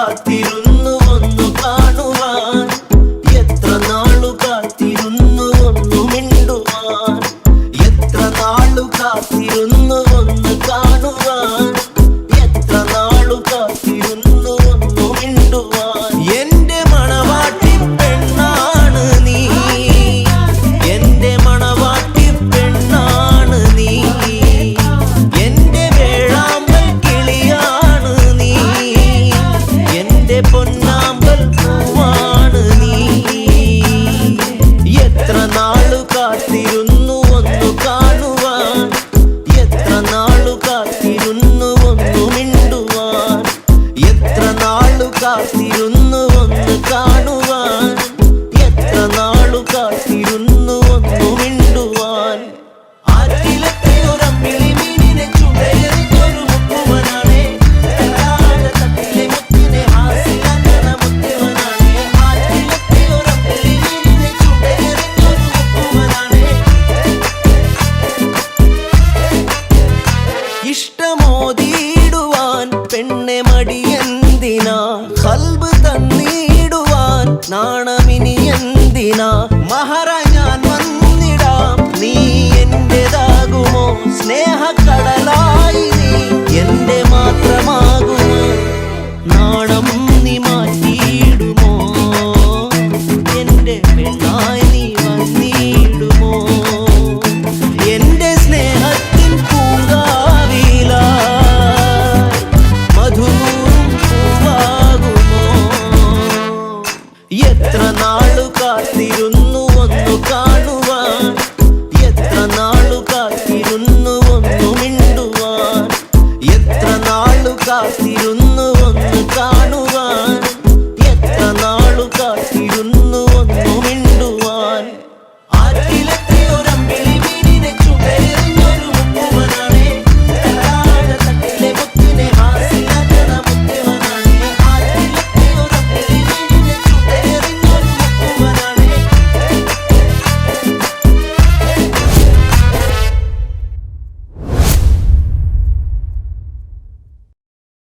காத்திருந்த കാത്തിരുന്നു ഒന്ന് കാണുവാൻ കാണമിനി എന്തിനാ? മഹാരാ ഞാൻ വന്നിടാം. നീ എന്റേതാകുമോ? സ്നേഹക്കടലായി നീ എന്റെ മാത്രമാകുമോ? നാണം നീ മാറ്റിയിടുമോ? എന്റെ പെണ്ണായി കാണുവാൻ എത്ര നാളു ഒന്നു മിണ്ടുവാൻ എത്ര നാളു